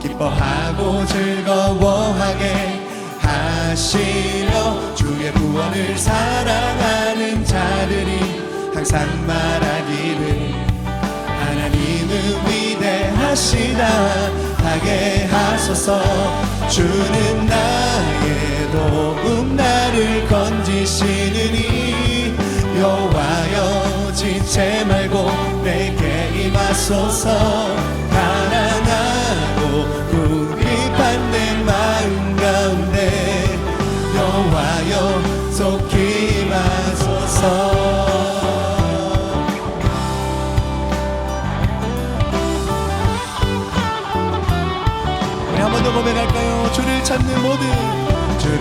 기뻐하고 즐거워하게 하시며 주의 구원을 사랑하는 자들이 항상 말하기를 하나님은 위대하시다 하게 하소서. 주는 나의 도움 나를 건지시느니 여호와여 지체 말고 내게 임하소서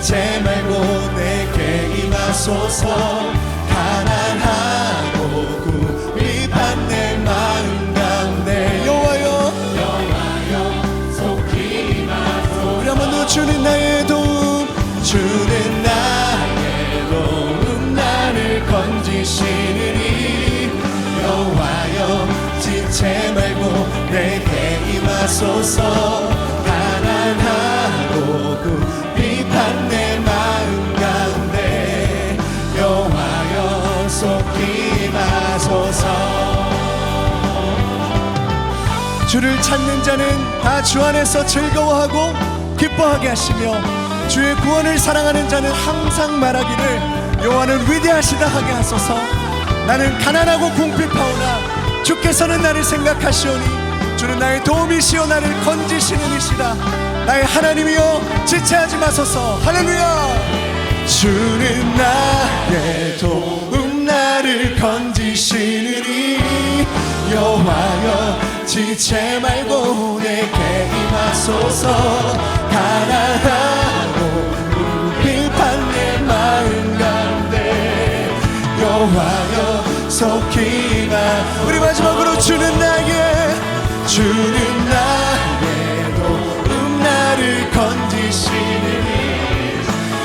지체 말고 내게 임하소서 가난하고 구입한 내 마음 가운데 여호와여 여호와여 속히 임하소서 우리 한번 더 주는 나의 도움 주는 나의 도움 나를 건지시니 여호와여 지체 말고 내게 임하소서 주를 찾는 자는 다 주 안에서 즐거워하고 기뻐하게 하시며 주의 구원을 사랑하는 자는 항상 말하기를 여호와는 위대하시다 하게 하소서. 나는 가난하고 궁핍하오나 주께서는 나를 생각하시오니 주는 나의 도움이시오 나를 건지시는 이시다. 나의 하나님이여 지체하지 마소서. 할렐루야! 주는 나의 도움 나를 건지시느니 여호와여 지체 말고 내게 임하소서. 가난하고 궁핍한 내 마음 가운데 여호와여 속히 임하 우리 마지막으로 주는 나의 주는 나의 도움 나를 건지시느니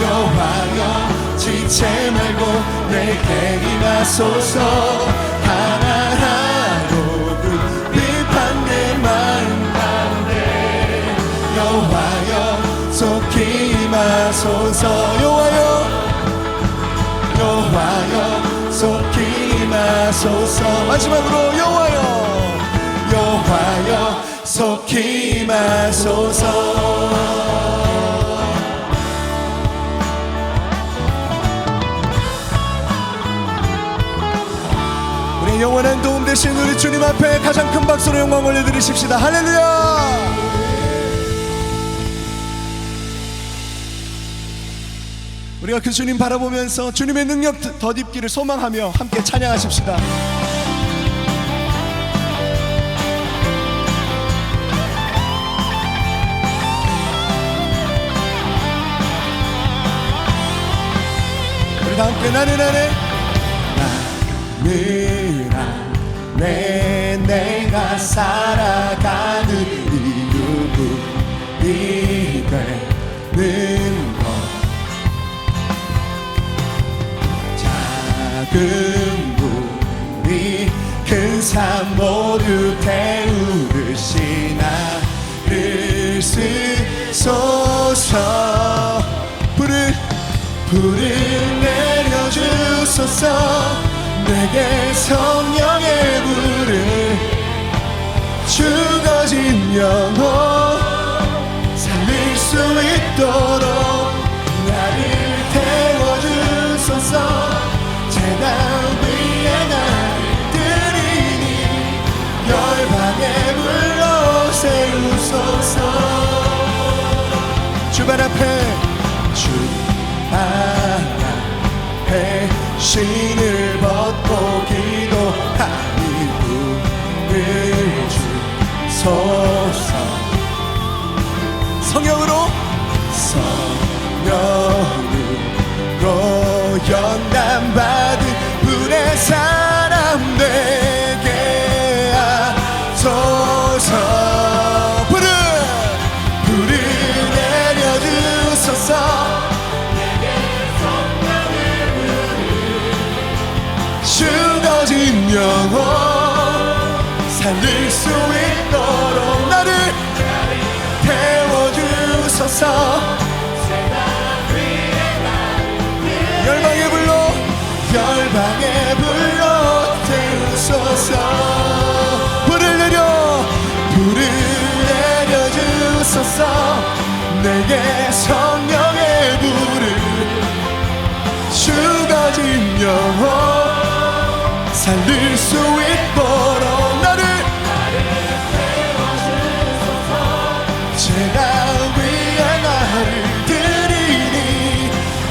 여호와여 지체 말고 내게 임하소서. 가난 임하소서 여호와여 여호와여 속히 임하소서. 마지막으로 여호와여 여호와여 속히 우리 영원한 도움 되신 우리 주님 앞에 가장 큰 박수로 영광 올려드리십시다. 할렐루야 우리가 그 주님 바라보면서 주님의 능력 덧입기를 소망하며 함께 찬양하십시다 함께 나는 안에 나는 안에 내가 살아가 물이 큰산 모두 태우듯이 나를 쓰소서. 불을 불을 내려주소서. 내게 성령의 불을 죽어진 영혼 있도록 신을 벗고 기도하니 불을 주소서. 성령으로 성령으로 연단받은 불의 사 영혼 살릴 수 있도록 나를 태워주소서. 열방의 불로 열방의 불로 태우소서. 불을 내려 불을 내려주소서. 내게 성령의 불을 죽어진 영혼 살릴 수 있도록 나를 제가 위에 나를 드리니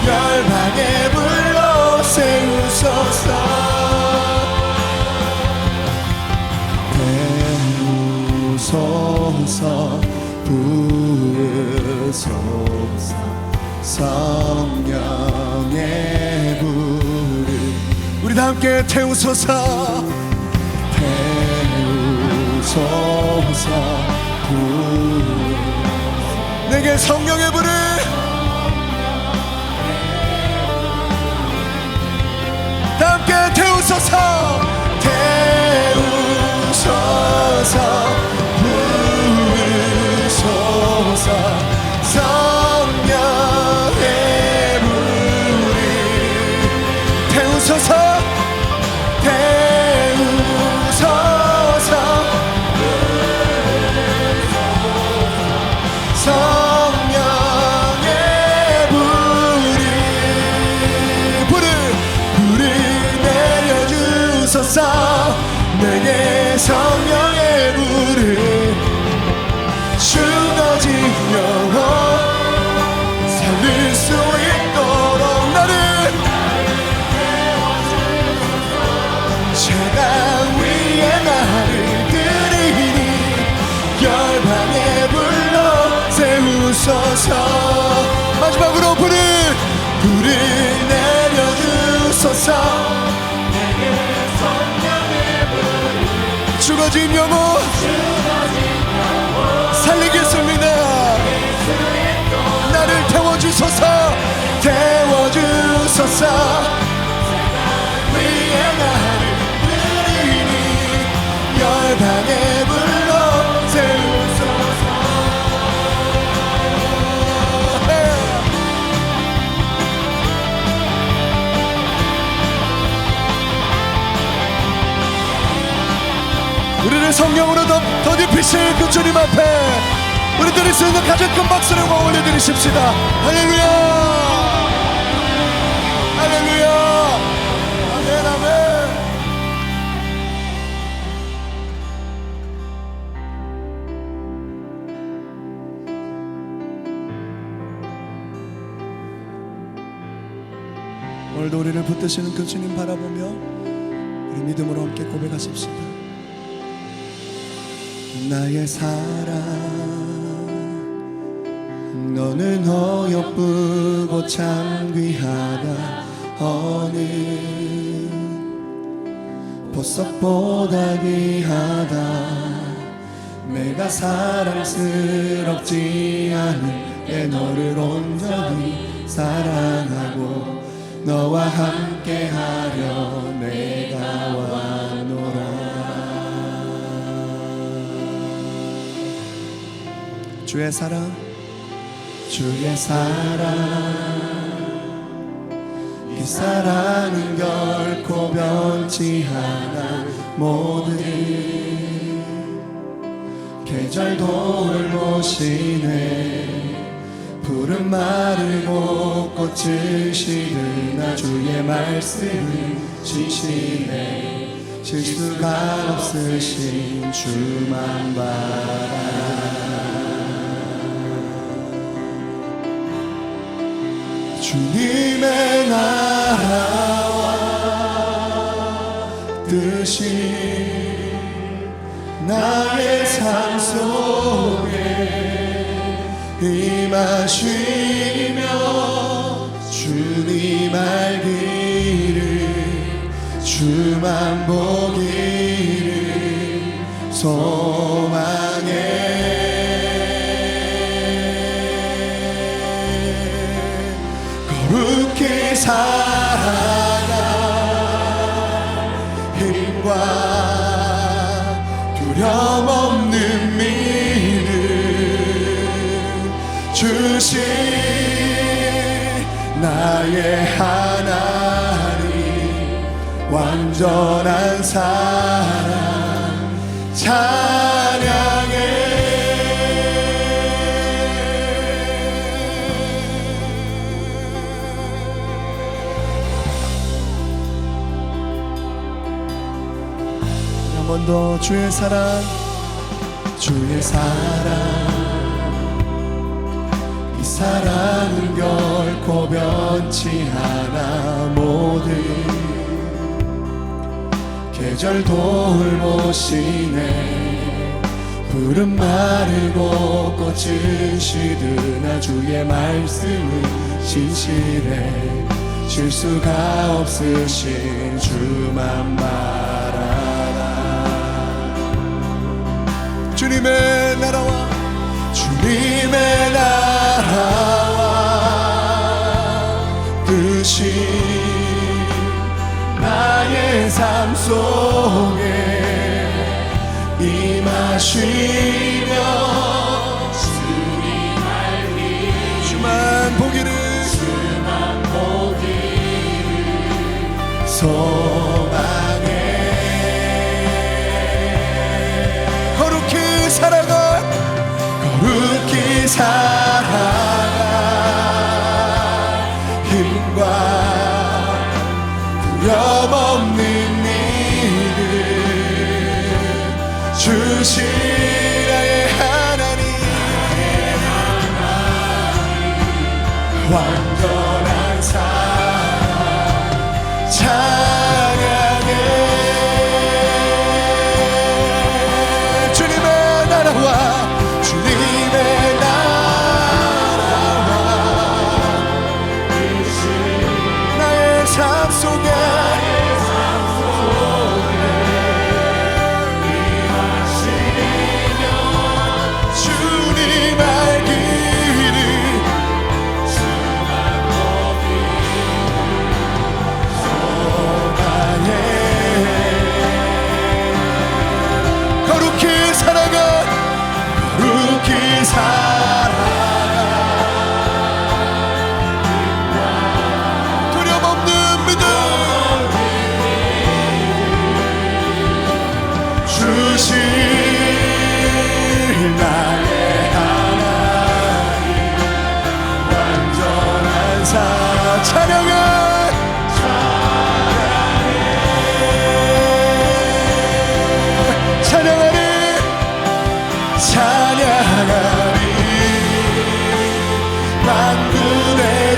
열방의 불로 세우소서. 태우소서. 부으소서. 성 함께 태우소서. 태우소서. 불 내게 성령의 불을. 다 함께 태우소서 세우소서 마지막으로 불을 불을 내려주소서. 죽어진 영혼 살리겠습니다. 나를 태워주소서 태워주소서 성령으로 더, 더 깊이실 그 주님 앞에 우리 드릴 수 있는 가장 큰 박수를 올려드리십시다. 할렐루야! 할렐루야! 아멘 아멘! 오늘도 우리를 붙드시는 그 주님 바라보며 우리 믿음으로 함께 고백하십시다 나의 사랑. 너는 어여쁘고 참 귀하다. 어느 보석보다 귀하다. 내가 사랑스럽지 때 너를 온전히 사랑하고 너와 함께하려 내가 와 주의 사랑 주의 사랑. 이 사랑은 결코 변치 않아. 모든 계절 돌보시네. 푸른 마르고 꽃을 시르나 주의 말씀을 지시네 실수가 없으신 주만 바라 주님의 나라와 뜻이 나의 삶 속에 임하시며 주님 알기를 주만 보기를 소 나의 하나님 완전한 사랑 찬양해. 한 번 더 주의 사랑 주의 사랑. 이 사랑은 결코 변치 않아. 모든 계절 돌보시네. 푸른 마르고 꽃은 시드나 주의 말씀은 진실해 실수가 없으신 주만 말하라. 주님의 나라와 주님의 나라 와 뜻이 나의 삶 속에 임하시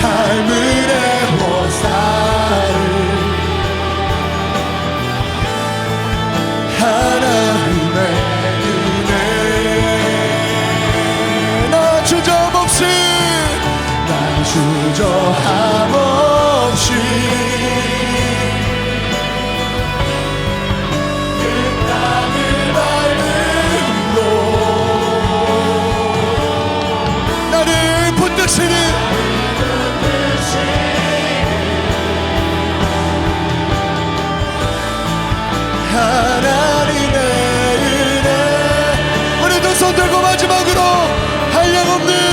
time is 마지막으로 한량없는